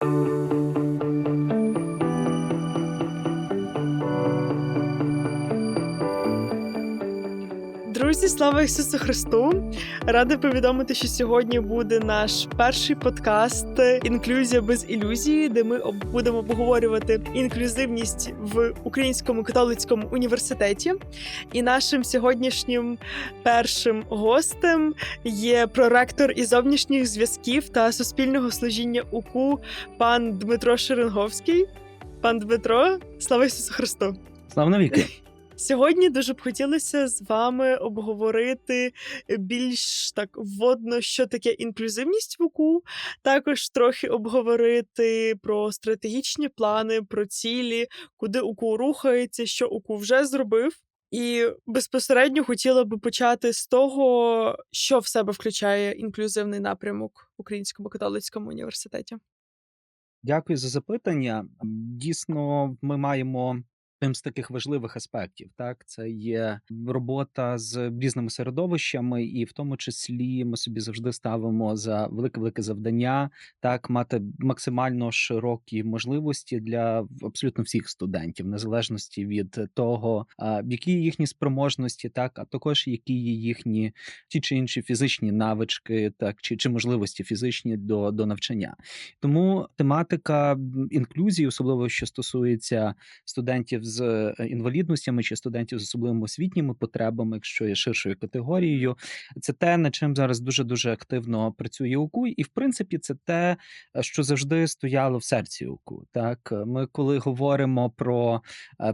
thank you Друзі, слава Ісусу Христу! Рада повідомити, що сьогодні буде наш перший подкаст Інклюзія без ілюзії, де ми будемо обговорювати інклюзивність в Українському католицькому університеті. І нашим сьогоднішнім першим гостем є проректор із зовнішніх зв'язків та суспільного служіння УКУ пан Дмитро Шеренговський. Пан Дмитро, слава Ісусу Христу! Слава навіки. Сьогодні дуже б хотілося з вами обговорити більш так вводно, що таке інклюзивність в УКУ, також трохи обговорити про стратегічні плани, про цілі, куди УКУ рухається, що УКУ вже зробив. І безпосередньо хотіла би почати з того, що в себе включає інклюзивний напрямок в Українському католицькому університеті. Дякую за запитання. Дійсно, ми маємо тим з таких важливих аспектів. Так, це є робота з різними середовищами, і в тому числі ми собі завжди ставимо за велике велике завдання так мати максимально широкі можливості для абсолютно всіх студентів, незалежності від того, які їхні спроможності, так а також які є їхні ті чи інші фізичні навички, так чи, чи можливості фізичні до, до навчання. Тому тематика інклюзії, особливо що стосується студентів з е, інвалідностями чи студентів з особливими освітніми потребами, якщо є ширшою категорією, це те, над чим зараз дуже дуже активно працює УКУ, і в принципі це те, е, що завжди стояло в серці УКУ. Так, Е, ми коли говоримо про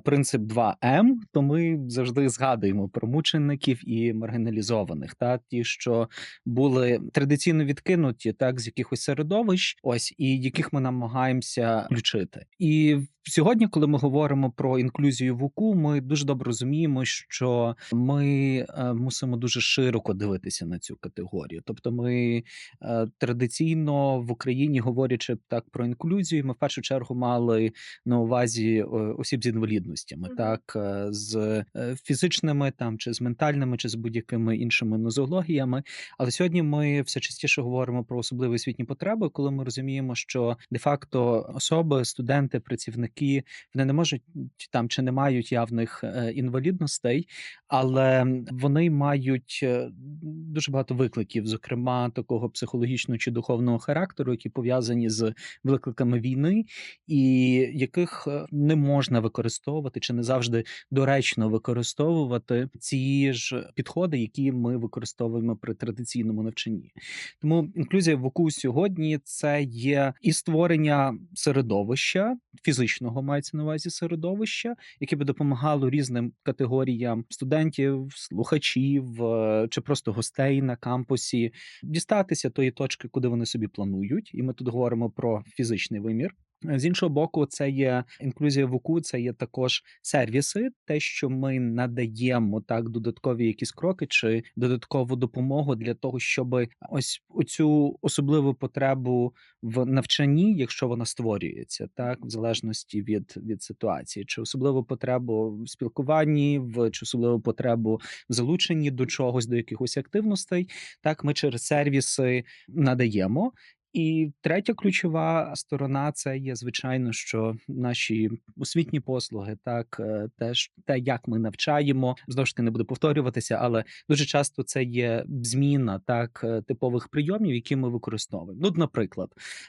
принцип 2М, то ми завжди згадуємо про мучеників і маргіналізованих, та ті, що були традиційно відкинуті, так з якихось середовищ, ось і яких ми намагаємося включити. І сьогодні, коли ми говоримо про інклюзію в УКУ, ми дуже добре розуміємо, що ми е, мусимо дуже широко дивитися на цю категорію. Тобто, ми е, традиційно в Україні, говорячи так про інклюзію, ми в першу чергу мали на увазі е, осіб з інвалідностями, так з фізичними там чи з ментальними, чи з будь-якими іншими нозологіями. Але сьогодні ми все частіше говоримо про особливі освітні потреби, коли ми розуміємо, що де-факто особи, студенти, працівники вони не можуть там чи не мають явних е, інвалідностей, але вони мають е, дуже багато викликів, зокрема такого психологічного чи духовного характеру, які пов'язані з викликами війни, і яких е, не можна використовувати чи не завжди доречно використовувати ці ж підходи, які ми використовуємо при традиційному навчанні. Тому інклюзія в УКУ сьогодні це є і створення середовища фізичного мається на увазі середовища, яке би допомагало різним категоріям студентів, слухачів е, чи просто гостей на кампусі дістатися тої точки, куди вони собі планують. І ми тут говоримо про фізичний вимір. З іншого боку, це є інклюзія в УКУ, це є також сервіси, те, що ми надаємо так додаткові якісь кроки чи додаткову допомогу для того, щоб ось оцю особливу потребу в навчанні, якщо вона створюється, так в залежності від, від ситуації, чи особливу потребу в спілкуванні, в чи особливу потребу в залученні до чогось, до якихось активностей, так ми через сервіси надаємо. І третя ключова сторона це є звичайно, що наші освітні послуги, так е, теж те, як ми навчаємо, знову ж таки не буду повторюватися, але дуже часто це є зміна так е, типових прийомів, які ми використовуємо. Ну, наприклад,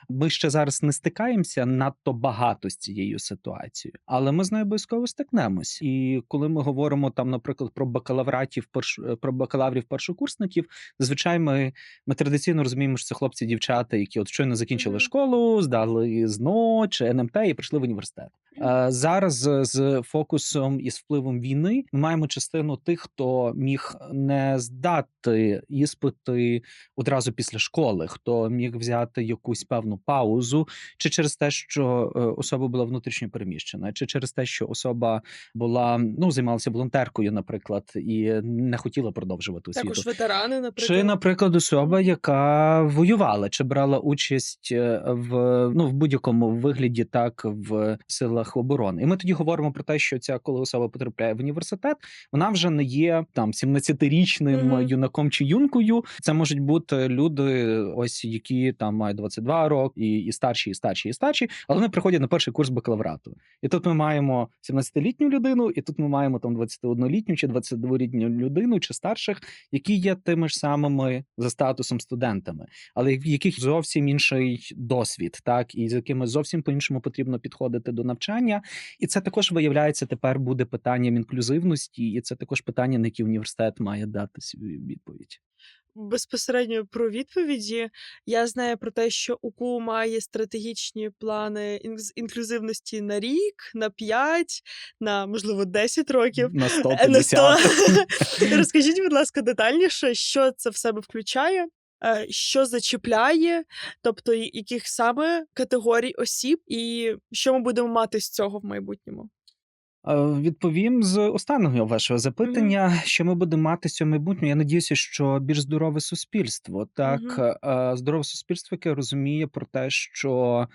ми ще зараз не стикаємося надто багато з цією ситуацією, але ми з нею обов'язково стикнемось. І коли ми говоримо там, наприклад, про бакалавратів, перш е, про бакалаврів першокурсників, зазвичай ми, ми традиційно розуміємо, що це хлопці, дівчата, які от щойно закінчили школу, здали ЗНО чи НМТ і прийшли в університет. Е, Зараз з- з фокусом і з впливом війни ми маємо частину тих, хто міг не здати іспити одразу після школи, хто міг взяти якусь певну паузу, чи через те, що е, особа була внутрішньо переміщена, чи через те, що особа була ну займалася волонтеркою, наприклад, і не хотіла продовжувати освіту. Також ветерани, наприклад. Чи, наприклад, особа, яка воювала, чи брала брала участь е, в ну в будь-якому вигляді, так в силах оборони. І ми тоді говоримо про те, що ця коли особа потрапляє в університет, вона вже не є там 17-річним Мгм. юнаком чи юнкою. Це можуть бути люди, ось які там мають 22 роки, і, і старші, і старші, і старші, але вони приходять на перший курс бакалаврату. І тут ми маємо 17-літню людину, і тут ми маємо там 21-літню чи 22-літню людину чи старших, які є тими ж самими за статусом студентами, але в яких зовсім інший досвід, так і з якими зовсім по-іншому потрібно підходити до навчання. І це також виявляється тепер буде питанням інклюзивності, і це також питання, на яке університет має дати свою відповідь. Безпосередньо про відповіді я знаю про те, що УКУ має стратегічні плани інк- інклюзивності на рік, на 5, на можливо 10 років. На Е, на 100. Розкажіть, будь ласка, детальніше, що це в себе включає, що зачіпляє, тобто яких саме категорій осіб, і що ми будемо мати з цього в майбутньому. Е, Відповім з останнього вашого запитання, що ми будемо мати цього майбутнього. Я надіюся, що більш здорове суспільство. Так, mm -hmm. здорове суспільство, яке розуміє про те, що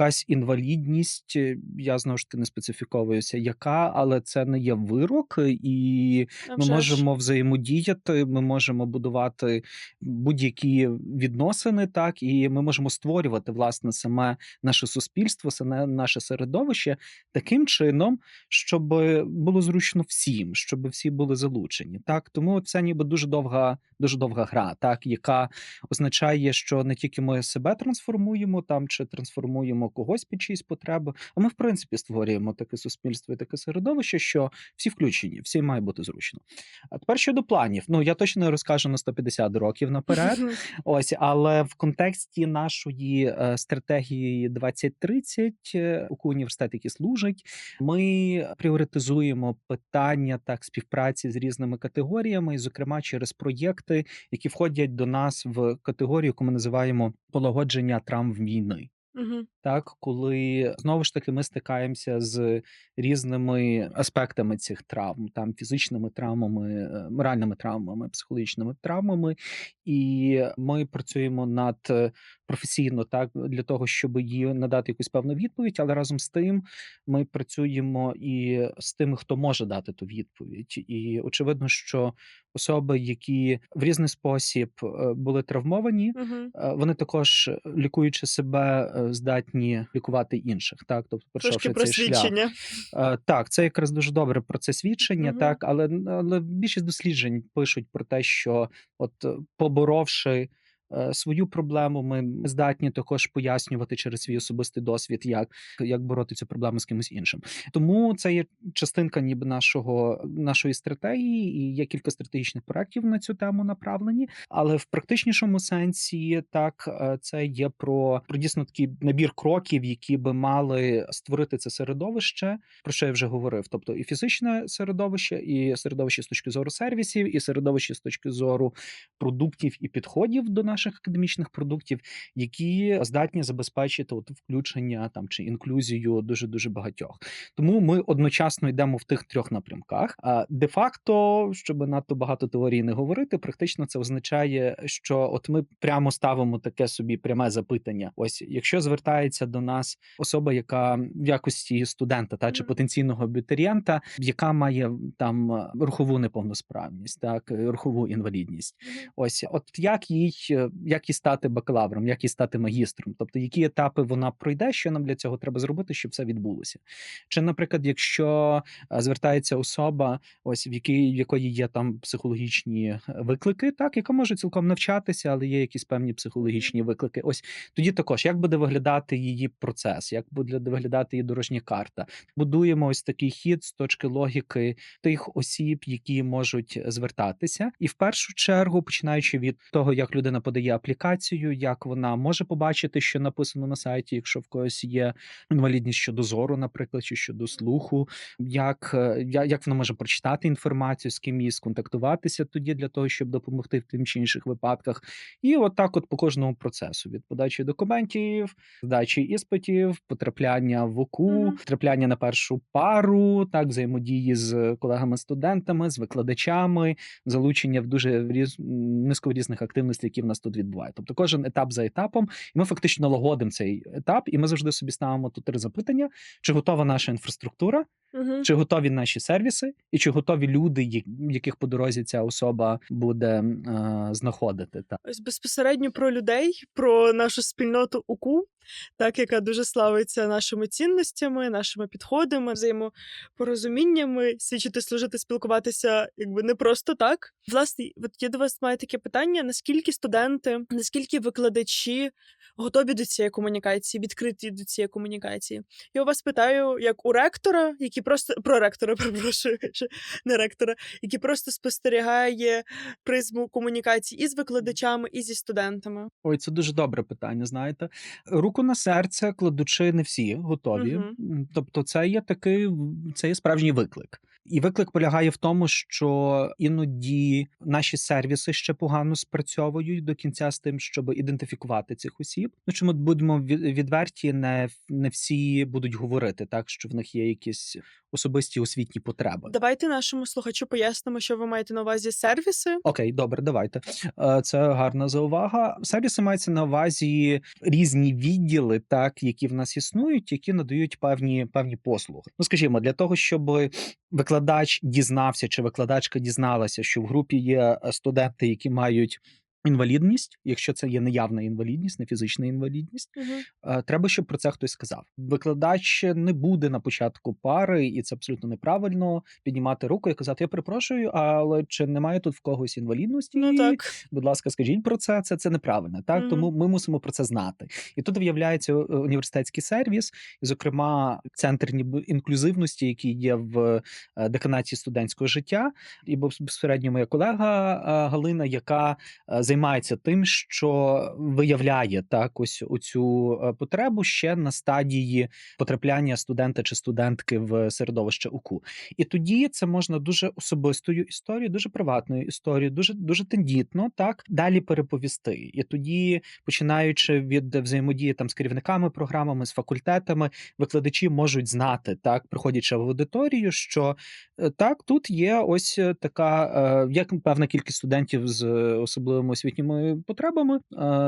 якась інвалідність, е, я знову ж таки не специфіковуюся, яка, але це не є вирок, і ми можемо взаємодіяти, ми можемо будувати будь-які відносини, так і ми можемо створювати власне саме наше суспільство, саме наше середовище таким чином, щоб було зручно всім, щоб всі були залучені. Так тому це ніби дуже довга, дуже довга гра, так яка означає, що не тільки ми себе трансформуємо там чи трансформуємо когось під чиїсь потреби, а ми в принципі створюємо таке суспільство і таке середовище, що всі включені, всі має бути зручно. А тепер щодо планів, ну я точно не розкажу на 150 років наперед. Ось, але в контексті нашої е, стратегії 2030 е, університет, який служить, ми пріоритизуємо питання так співпраці з різними категоріями, і, зокрема, через проєкти, які входять до нас в категорію, яку ми називаємо полагодження травм війни. Мгм. Так, коли знову ж таки ми стикаємося з різними аспектами цих травм, там фізичними травмами, е, моральними травмами, психологічними травмами, і ми працюємо над е, професійно так для того, щоб їй надати якусь певну відповідь. Але разом з тим ми працюємо і з тими, хто може дати ту відповідь. І очевидно, що особи, які в різний спосіб е, були травмовані. Е, вони також, лікуючи себе, е, здатні лікувати інших. Так, тобто, Трошки пройшовши про цей шлях. свідчення. Е, Так, це якраз дуже добре про це свідчення, угу. так, але, але більшість досліджень пишуть про те, що от поборовши свою проблему, ми здатні також пояснювати через свій особистий досвід, як, як бороти цю проблему з кимось іншим. Тому це є частинка ніби нашого нашої стратегії, і є кілька стратегічних проєктів на цю тему направлені. Але в практичнішому сенсі так е, це є про, про дійсно такий набір кроків, які би мали створити це середовище, про що я вже говорив. Тобто і фізичне середовище, і середовище з точки зору сервісів, і середовище з точки зору продуктів і підходів до наших академічних продуктів, які здатні забезпечити от включення там чи інклюзію дуже дуже багатьох. Тому ми одночасно йдемо в тих трьох напрямках. А де-факто, щоб надто багато теорій не говорити, практично це означає, що от ми прямо ставимо таке собі пряме запитання. Ось якщо звертається до нас особа, яка в якості студента та чи потенційного абітурієнта, яка має там е, рухову неповносправність, так е, рухову інвалідність. Ось, от як їй е, як їй стати бакалавром, як їй стати магістром, тобто які етапи вона пройде, що нам для цього треба зробити, щоб це відбулося. Чи, наприклад, якщо е, звертається особа, ось в якій в якої є там психологічні е, виклики, так яка може цілком навчатися, але є якісь певні психологічні виклики. Ось тоді також як буде виглядати її процес, як буде виглядати її дорожня карта. Будуємо ось такий хід з точки логіки тих осіб, які можуть звертатися, і в першу чергу, починаючи від того, як людина подає аплікацію, як вона може побачити, що написано на сайті, якщо в когось є інвалідність щодо зору, наприклад, чи щодо слуху, як, е, як вона може прочитати інформацію, з ким їй сконтактуватися тоді для того, щоб допомогти в тим чи інших випадках, і отак, от по кожному процесу: від подачі документів, здачі іспитів, потрапляння в УКУ, Мгм. трапляння на першу пару, так взаємодії з колегами-студентами, з викладачами, залучення в дуже різ... низку різних активностей, які в нас тут тут відбуває. Тобто кожен етап за етапом, і ми фактично налагодимо цей етап, і ми завжди собі ставимо тут три запитання: чи готова наша інфраструктура, Угу. чи готові наші сервіси, і чи готові люди, яких по дорозі ця особа буде е, знаходити. Так. Ось безпосередньо про людей, про нашу спільноту УКУ, так яка дуже славиться нашими цінностями, нашими підходами, взаємопорозуміннями, свідчити, служити, спілкуватися, якби не просто так. Власне, от я до вас маю таке питання: наскільки студенти, наскільки викладачі готові до цієї комунікації, відкриті до цієї комунікації? Я у вас питаю, як у ректора, який просто про ректора, перепрошую, не ректора, який просто спостерігає призму комунікації і з викладачами, і зі студентами. Ой, це дуже добре питання. Знаєте, руку на серце кладучи не всі готові. М, Тобто, це є такий це є справжній виклик. І виклик полягає в тому, що іноді наші сервіси ще погано спрацьовують до кінця з тим, щоб ідентифікувати цих осіб. Ну чому будемо відверті, не, не всі будуть говорити так, що в них є якісь особисті освітні потреби. Давайте нашому слухачу пояснимо, що ви маєте на увазі сервіси. Окей, добре, давайте. Е, Це гарна заувага. Сервіси мається на увазі різні відділи, так які в нас існують, які надають певні певні послуги. Ну, скажімо, для того, щоб викладач дізнався чи викладачка дізналася, що в групі є е, студенти, які мають. Інвалідність, якщо це є неявна інвалідність, не фізична інвалідність, е, треба, щоб про це хтось сказав. Викладач не буде на початку пари, і це абсолютно неправильно піднімати руку і казати: Я перепрошую, але чи немає тут в когось інвалідності? Ну так. Будь ласка, скажіть про це. Це, це неправильно. Так Мгм. тому ми мусимо про це знати. І тут виявляється е, університетський сервіс, і, зокрема, центр інклюзивності, який є в е, деканаті студентського життя, і безпосередньо моя колега Галина, яка займається тим, що виявляє так ось оцю е, потребу ще на стадії потрапляння студента чи студентки в середовище УКУ. І тоді це можна дуже особистою історією, дуже приватною історією, дуже дуже тендітно так далі переповісти. І тоді, починаючи від взаємодії там з керівниками програмами, з факультетами, викладачі можуть знати, так, приходячи в аудиторію, що е, так, тут є ось е, така, як певна кількість студентів з особливими освітніми потребами.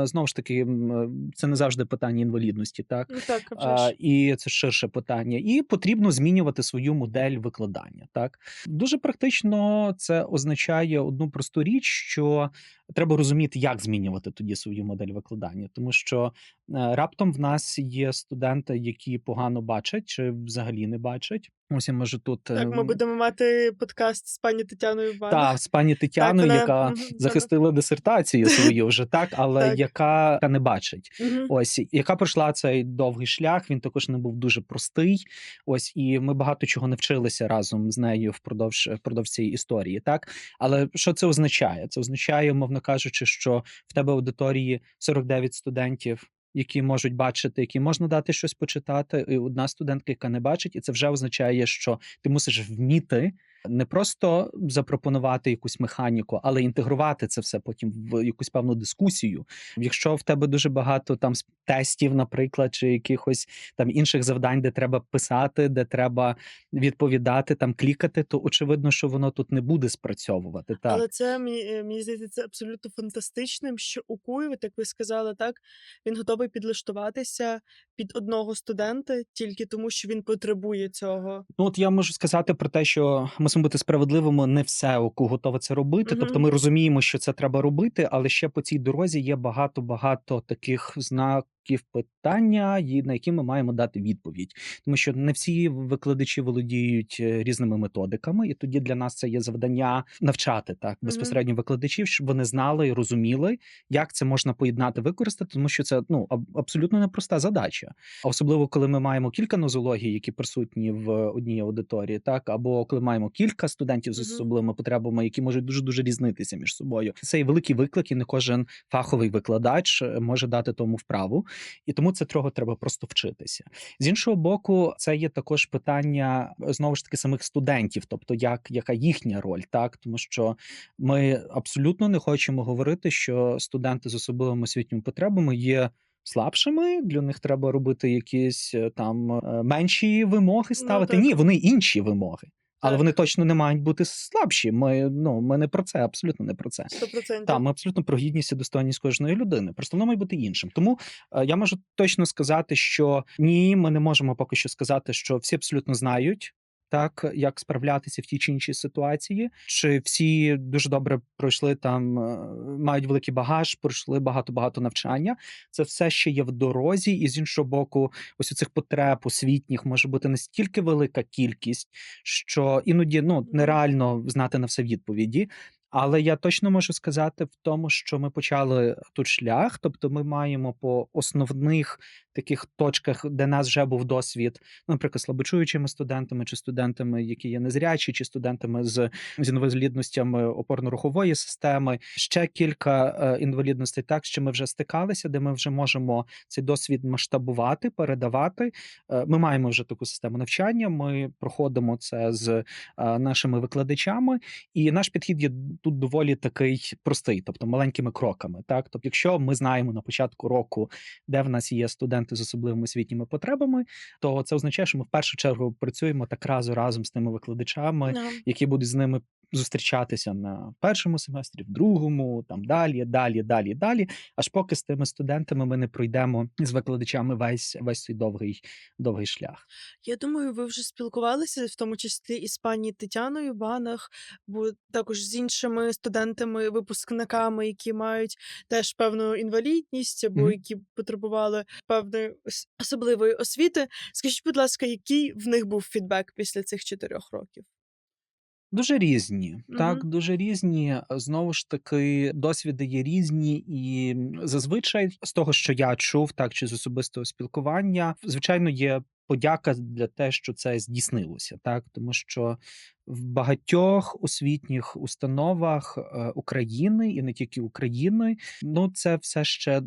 Знову ж таки, е, це не завжди питання інвалідності, так. Ну так, а і це ширше питання. І потрібно змінювати свою модель викладання. Так дуже практично це означає одну просту річ, що треба розуміти, як змінювати тоді свою модель викладання, тому що е, раптом в нас є студенти, які погано бачать чи взагалі не бачать. Ось я можу тут Так, ми ем, будемо мати подкаст з пані Тетяною Ван. та з пані Тетяною, вона- яка да-да. захистила дисертацію свою вже так, але Так. яка не бачить. Мгм. Ось яка пройшла цей довгий шлях. Він також не був дуже простий. Ось і ми багато чого не вчилися разом з нею впродовж впродовж цієї історії. Так, але що це означає? Це означає, мовно кажучи, що в тебе аудиторії 49 студентів. Які можуть бачити, які можна дати щось почитати, і одна студентка, яка не бачить, і це вже означає, що ти мусиш вміти не просто запропонувати якусь механіку, але інтегрувати це все потім в якусь певну дискусію. Якщо в тебе дуже багато там тестів, наприклад, чи якихось там інших завдань, де треба писати, де треба відповідати, там клікати, то очевидно, що воно тут не буде спрацьовувати. Так. Але це мені, е, мені здається, це абсолютно фантастичним, що у Куєві, як ви сказали, так він готовий підлаштуватися під одного студента тільки тому, що він потребує цього. Ну, от я можу сказати про те, що мусимо бути справедливими. Не все ОКУ готове це робити. Мгм. Тобто, ми розуміємо, що це треба робити, але ще по цій дорозі є багато багато таких знаків питання, і на які ми маємо дати відповідь, тому що не всі викладачі володіють е, різними методиками, і тоді для нас це є завдання навчати так безпосередньо викладачів, щоб вони знали і розуміли, як це можна поєднати, використати, тому що це ну абсолютно непроста задача. Особливо коли ми маємо кілька нозологій, які присутні в одній аудиторії, так або коли маємо кілька студентів з особливими потребами, які можуть дуже дуже різнитися між собою. Це є великий виклик, і не кожен фаховий викладач е, може дати тому вправу, і тому це трохи треба просто вчитися. З іншого боку, це є також питання е, знову ж таки самих студентів, тобто як яка їхня роль, так тому що ми абсолютно не хочемо говорити, що студенти з особливими освітніми потребами є. Слабшими для них треба робити якісь е, там е, менші вимоги ставити. так. Ні, вони інші вимоги. Але вони точно не мають бути слабші. Ми ну ми не про це, абсолютно не про це. 100%. Так, ми абсолютно про гідність і достойність кожної людини. Просто воно має бути іншим. Тому е, я можу точно сказати, що ні, ми не можемо поки що сказати, що всі абсолютно знають. Так, як справлятися в тій чи іншій ситуації, чи всі дуже добре пройшли там, е, мають великий багаж, пройшли багато багато навчання. Це все ще є в дорозі, і з іншого боку, ось у цих потреб освітніх може бути настільки велика кількість, що іноді ну нереально знати на все відповіді. Але я точно можу сказати в тому, що ми почали тут шлях, тобто ми маємо по основних таких точках, де нас вже був досвід, наприклад, слабочуючими студентами, чи студентами, які є незрячі, чи студентами з, з інвалідностями опорно-рухової системи. Ще кілька е, інвалідностей, так що ми вже стикалися, де ми вже можемо цей досвід масштабувати, передавати. Е, Ми маємо вже таку систему навчання. Ми проходимо це з е, нашими викладачами, і наш підхід є тут доволі такий простий, тобто маленькими кроками. Так, тобто, якщо ми знаємо на початку року, де в нас є студенти з особливими освітніми потребами, то це означає, що ми в першу чергу працюємо так разу разом з тими викладачами, Да. які будуть з ними зустрічатися на першому семестрі, в другому, там далі, далі, далі, далі. Аж поки з тими студентами ми не пройдемо з викладачами весь весь цей довгий довгий шлях. Я думаю, ви вже спілкувалися, в тому числі і з пані Тетяною Банах, бо також з іншими студентами, випускниками, які мають теж певну інвалідність або Мгм. які потребували певної особливої освіти. Скажіть, будь ласка, який в них був фідбек після цих чотирьох років? Дуже різні, так Мгм. дуже різні. Знову ж таки, досвіди є різні, і зазвичай з того, що я чув, так чи з особистого спілкування, звичайно, є подяка для те, що це здійснилося, так тому що в багатьох освітніх установах е, України і не тільки України, ну це все ще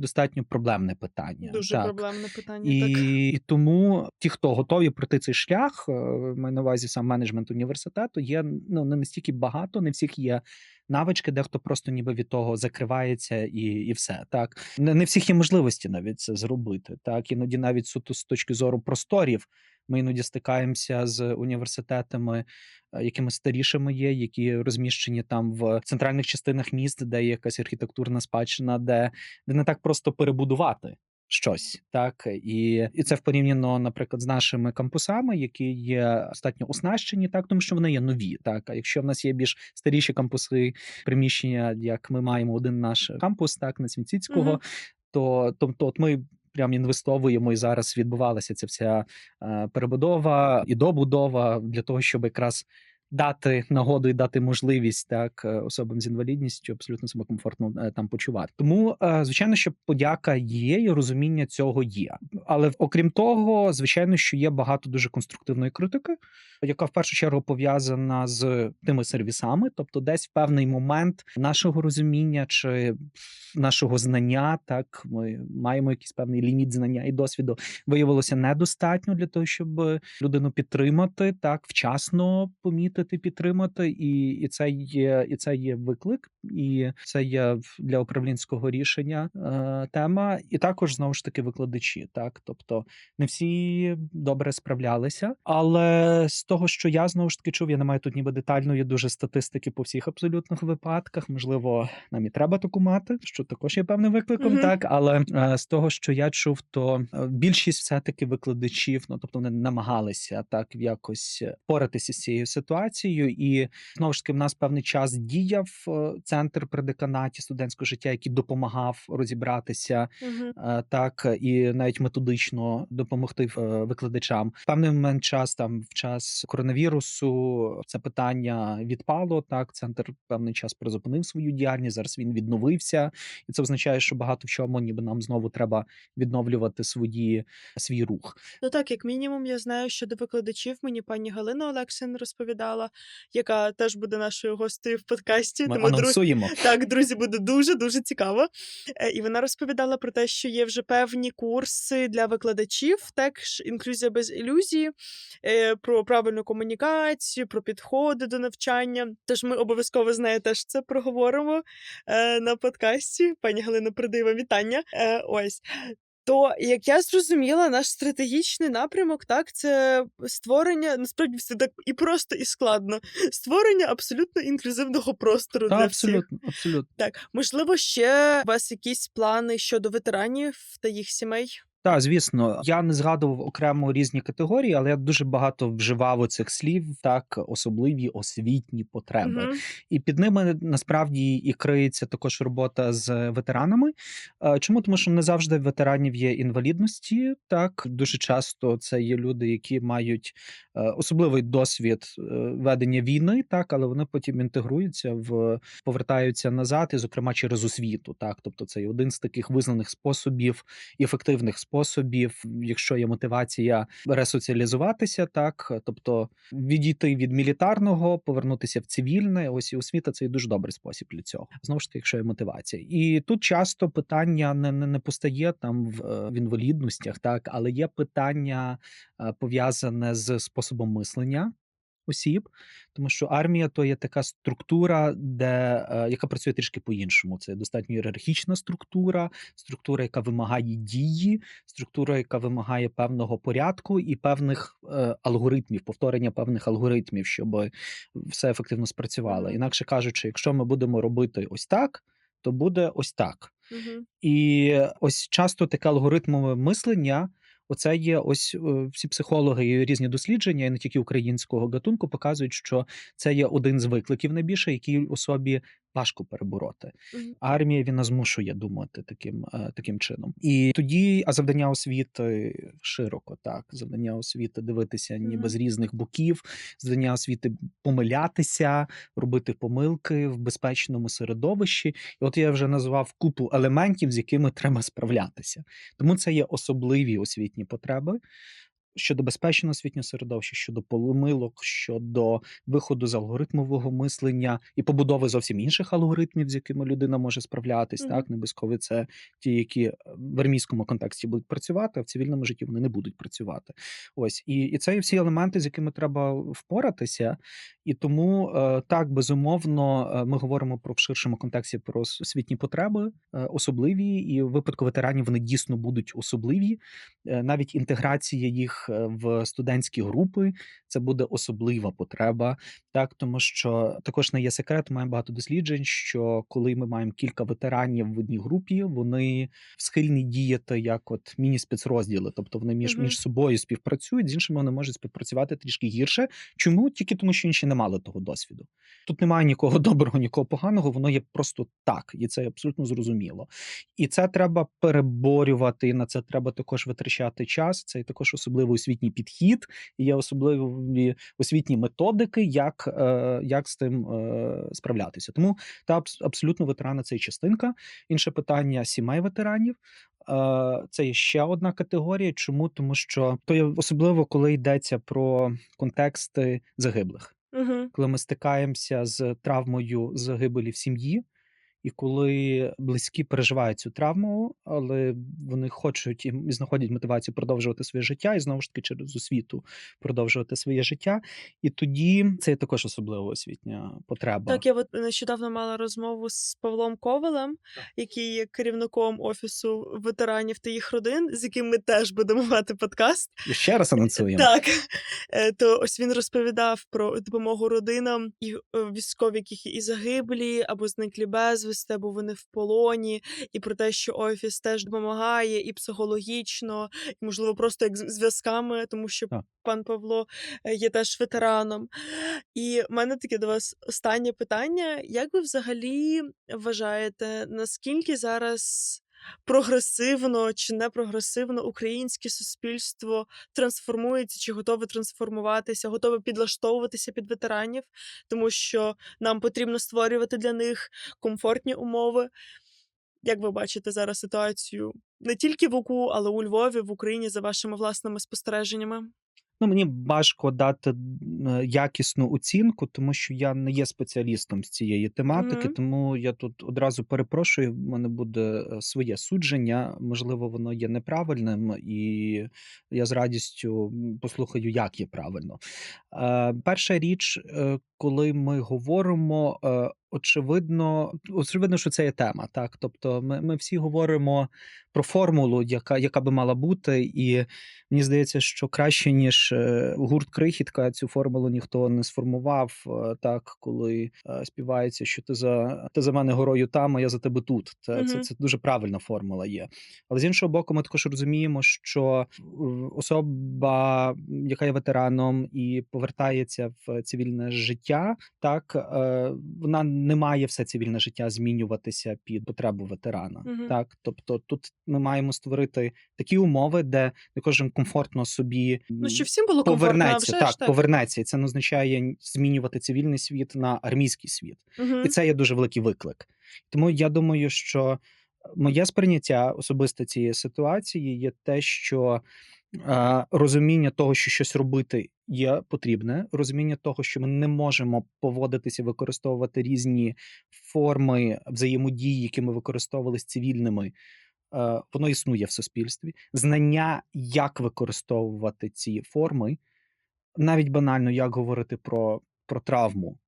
достатньо проблемне питання. Дуже так. проблемне питання. І, Так. і тому ті, хто готові пройти цей шлях, е, маю на увазі сам менеджмент університету, є ну не настільки багато, не всіх є навички, дехто просто ніби від того закривається і, і все. Так не, не всіх є можливості навіть це зробити. Так іноді навіть суто з точки зору просторів. Ми іноді стикаємося з університетами, е, якими старішими є, які розміщені там в центральних частинах міст, де є якась архітектурна спадщина, де, де не так просто перебудувати щось, так і, і це в порівняно, наприклад, з нашими кампусами, які є достатньо оснащені, так тому що вони є нові. Так, а якщо в нас є більш старіші кампуси, приміщення, як ми маємо один наш кампус, так на Свінціцького, Мгм. то тобто, от ми. Прям інвестовуємо і зараз відбувалася ця вся е, перебудова і добудова для того, щоб якраз дати нагоду і дати можливість так е, особам з інвалідністю абсолютно себе комфортно е, там почувати. Тому, е, звичайно, що подяка є, і розуміння цього є. Але окрім того, звичайно, що є багато дуже конструктивної критики, яка в першу чергу пов'язана з тими сервісами, тобто, десь в певний момент нашого розуміння чи нашого знання, так ми маємо якийсь певний ліміт знання і досвіду, виявилося недостатньо для того, щоб людину підтримати, так вчасно помітити, підтримати, і, і це є, і це є виклик, і це є для управлінського рішення е, тема. І також знову ж таки викладачі. Так, тобто не всі добре справлялися, але з того, що я знову ж таки чув, я не маю тут ніби детальної дуже статистики по всіх абсолютних випадках. Можливо, нам і треба таку мати, що також є певним викликом, Мгм. так але е, з того, що я чув, то е, більшість все-таки викладачів, ну тобто вони намагалися так якось поратися з цією ситуацією, і знову ж таки, в нас певний час діяв е, центр при деканаті студентського життя, який допомагав розібратися. Е, так і навіть методично допомогти е, викладачам. В певний момент час там в час коронавірусу це питання відпало. Так, центр певний час призупинив свою діяльність. Зараз він відновився, і це означає, що багато в чому, ніби нам знову треба відновлювати свої свій рух. Ну так, як мінімум, я знаю, що до викладачів мені пані Галина Олексин розповідала, яка теж буде нашою гостею в подкасті. Ми Тому анонсуємо. Так, друзі, буде дуже дуже цікаво. Е, І вона розповідала про те, що є вже певні курси для викладачів, також інклюзія без ілюзії, е, про правильну комунікацію, про підходи до навчання. Тож ми обов'язково з нею теж це проговоримо е, на подкасті. Пані Галина, передаю вам вітання. Ось. То, як я зрозуміла, наш стратегічний напрямок, так, це створення, насправді все так і просто, і складно. Створення абсолютно інклюзивного простору Та для всіх. абсолютно, абсолютно. Так, можливо, ще у вас якісь плани щодо ветеранів та їх сімей? Та, звісно, я не згадував окремо різні категорії, але я дуже багато вживав оцих слів, так, особливі освітні потреби. Мгм. І під ними насправді і криється також робота з ветеранами. Е, Чому? Тому що не завжди в ветеранів є інвалідності. Так, дуже часто це є люди, які мають е, особливий досвід е, ведення війни, так, але вони потім інтегруються в повертаються назад, і, зокрема, через освіту. Так, тобто це є один з таких визнаних способів і ефективних способів, якщо є мотивація ресоціалізуватися, так тобто відійти від мілітарного, повернутися в цивільне. Ось і освіта це дуже добрий спосіб для цього. Знову ж таки, якщо є мотивація, і тут часто питання не, не, не постає там в, е, в інвалідностях, так але є питання е, пов'язане з способом мислення. Осіб, тому що армія то є така структура, де е, яка працює трішки по-іншому. Це достатньо ієрархічна структура, структура, яка вимагає дії, структура, яка вимагає певного порядку і певних е, алгоритмів, повторення певних алгоритмів, щоб все ефективно спрацювало. Інакше кажучи, якщо ми будемо робити ось так, то буде ось так. Мгм. І ось часто таке алгоритмове мислення. Оце є ось е, всі психологи і різні дослідження, і не тільки українського гатунку, показують, що це є один з викликів найбільше, який особі важко перебороти. Армія він нас змушує думати таким, е, таким чином. І тоді, а завдання освіти широко, так завдання освіти дивитися ніби з різних боків, завдання освіти помилятися, робити помилки в безпечному середовищі. І от я вже назвав купу елементів, з якими треба справлятися. Тому це є особливі освітні потреби. Щодо безпечного освітнього середовища, щодо помилок, щодо виходу з алгоритмового мислення і побудови зовсім інших алгоритмів, з якими людина може справлятись. Мгм. Так, не обов'язково це ті, які е, в армійському контексті будуть працювати, а в цивільному житті вони не будуть працювати. Ось і, і це є всі елементи, з якими треба впоратися. І тому е, так безумовно е, ми говоримо про в ширшому контексті про освітні потреби, особливі, і в випадку ветеранів вони дійсно будуть особливі. Навіть інтеграція їх в студентські групи це буде особлива потреба, так тому що також не є секрет. Маємо багато досліджень, що коли ми маємо кілька ветеранів в одній групі, вони схильні діяти як от міні-спецрозділи, тобто вони між, між собою співпрацюють, з іншими вони можуть співпрацювати трішки гірше. Чому тільки тому, що інші не мали того досвіду? Тут немає нікого доброго, нікого поганого, воно є просто так, і це абсолютно зрозуміло. І це треба переборювати. На це треба також витрачати час. Це також особливий освітній підхід, і є особливі освітні методики, як, е, як з тим е, справлятися. Тому та абс- абсолютно ветерани це і частинка. Інше питання сімей ветеранів. Е, Це є ще одна категорія. Чому? Тому що то є особливо, коли йдеться про контексти загиблих Мгм. коли ми стикаємося з травмою загибелі в сім'ї, і коли близькі переживають цю травму, але вони хочуть і знаходять мотивацію продовжувати своє життя, і знову ж таки через освіту продовжувати своє життя. І тоді це також особлива освітня потреба. Так, я от нещодавно мала розмову з Павлом Ковалем, який є керівником офісу ветеранів та їх родин, з яким ми теж будемо мати подкаст. І ще раз анонсуємо. Так, Е, то ось він розповідав про допомогу родинам і е, військові, яких і загиблі, або зниклі безвісти, або вони в полоні, і про те, що офіс теж допомагає і психологічно, і можливо просто як зв'язками, тому що Так. пан Павло е, є теж ветераном. І в мене таке до вас останнє питання: як ви взагалі вважаєте, наскільки зараз? Прогресивно чи не прогресивно українське суспільство трансформується чи готове трансформуватися, готове підлаштовуватися під ветеранів, тому що нам потрібно створювати для них комфортні умови. Як ви бачите зараз ситуацію не тільки в УКУ, але у Львові, в Україні за вашими власними спостереженнями? Ну, мені важко дати е, якісну оцінку, тому що я не є спеціалістом з цієї тематики, Мгм. тому я тут одразу перепрошую. В мене буде е, своє судження. Можливо, воно є неправильним, і я з радістю послухаю, як є правильно. Е, Перша річ, коли ми говоримо, очевидно, очевидно, що це є тема. Так, тобто, ми, ми всі говоримо про формулу, яка, яка би мала бути, і мені здається, що краще ніж е, гурт крихітка цю формулу ніхто не сформував. е, Так, коли е, співається, що ти за ти за мене горою там, а я за тебе тут. Це, це, Мгм. це дуже правильна формула є. Але з іншого боку, ми також розуміємо, що особа, яка є ветераном і повертається в цивільне життя, так вона не має все цивільне життя змінюватися під потребу ветерана. Угу. Так, тобто тут ми маємо створити такі умови, де не кожен комфортно собі Ну, що всім було повернеться. Так, так. повернеться, і це не означає змінювати цивільний світ на армійський світ. угу. І це є дуже великий виклик. Тому я думаю, що моє сприйняття особисто цієї ситуації є те, що розуміння того, що щось робити є потрібне, розуміння того, що ми не можемо поводитися, використовувати різні форми взаємодії, які ми використовували з цивільними. Воно існує в суспільстві. Знання, як використовувати ці форми, навіть банально як говорити про, про травму,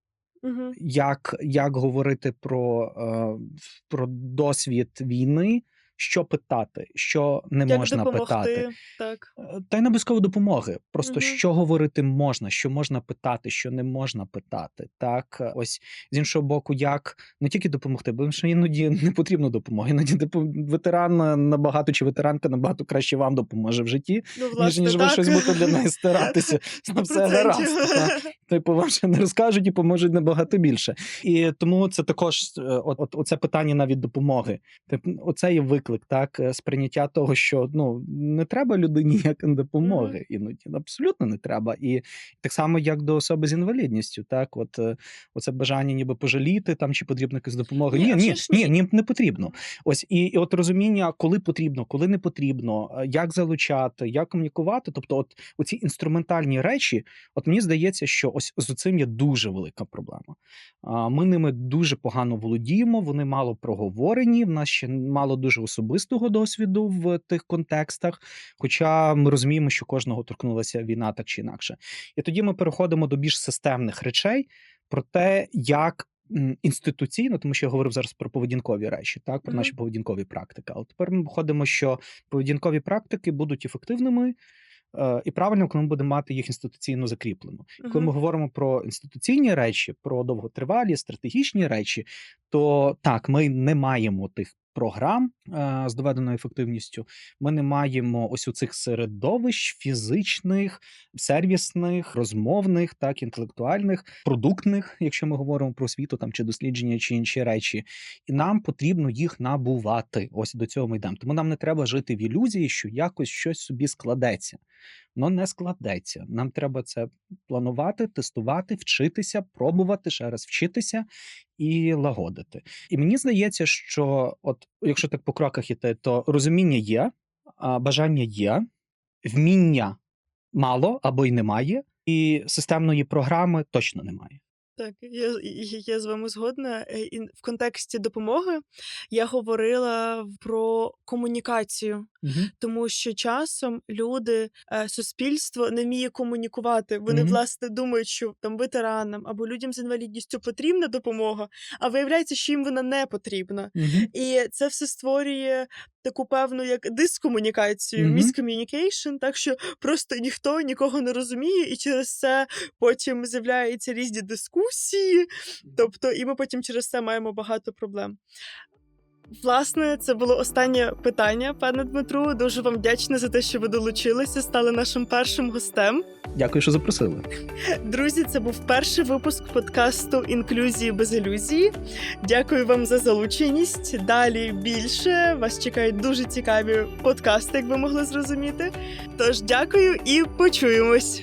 Мгм. як, як говорити про, е, про досвід війни, що питати, що не Як можна допомогти, питати. так. Е, Та й не обов'язково допомоги. Просто Мгм. що говорити можна, що можна питати, що не можна питати. Так, е, ось з іншого боку, як не тільки допомогти, бо що іноді не потрібно допомоги. Іноді ветеран е, набагато чи ветеранка набагато краще вам допоможе в житті, Ну, ніж власне, ніж ви так. щось будете для неї старатися. Все гаразд. Типу, вам ще не розкажуть і поможуть набагато більше. І тому це також от, от оце питання навіть допомоги. Типу, оце є виклик, так е, сприйняття того, що ну не треба людині ніякої допомоги. Іноді абсолютно не треба. І так само, як до особи з інвалідністю, так, от е, оце бажання, ніби пожаліти там чи потрібна якась допомога. Ні, Ні, ні, ні. не потрібно. Ось і, і от розуміння, коли потрібно, коли не потрібно, е, як залучати, як комунікувати. Тобто, от оці інструментальні речі, от мені здається, що ось з цим є дуже велика проблема. Ми ними дуже погано володіємо, вони мало проговорені. В нас ще мало дуже особистого досвіду в тих контекстах. Хоча ми розуміємо, що кожного торкнулася війна так чи інакше. І тоді ми переходимо до більш системних речей про те, як. Інституційно, тому що я говорив зараз про поведінкові речі, так про наші поведінкові практики. Але тепер ми виходимо, що поведінкові практики будуть ефективними е, і правильно, коли ми будемо мати їх інституційно закріплено. Коли ми говоримо про інституційні речі, про довготривалі стратегічні речі, то так, ми не маємо тих програм е, з доведеною ефективністю. Ми не маємо ось у цих середовищ фізичних, сервісних, розмовних, так інтелектуальних, продуктних, якщо ми говоримо про освіту там чи дослідження, чи інші речі, і нам потрібно їх набувати. Ось до цього ми йдемо. Тому нам не треба жити в ілюзії, що якось щось собі складеться. Воно не складеться. Нам треба це планувати, тестувати, вчитися, пробувати ще раз вчитися і лагодити. І мені здається, що, от якщо так по кроках іти, то розуміння є, бажання є, вміння мало або й немає, і системної програми точно немає. Так, я, я, з вами згодна. Е, І в контексті допомоги я говорила про комунікацію, тому що часом люди, е, суспільство не вміє комунікувати. Вони, Мгм. власне, думають, що там ветеранам або людям з інвалідністю потрібна допомога, а виявляється, що їм вона не потрібна. І це все створює таку певну як дискомунікацію, Мгм. miscommunication, так що просто ніхто нікого не розуміє, і через це потім з'являються різні дискусії. Тобто, і ми потім через це маємо багато проблем. Власне, це було останнє питання, пане Дмитру. Дуже вам вдячна за те, що ви долучилися, стали нашим першим гостем. Дякую, що запросили. Друзі, це був перший випуск подкасту Інклюзії без ілюзії. Дякую вам за залученість. Далі більше вас чекають дуже цікаві подкасти, як ви могли зрозуміти. Тож дякую і почуємось.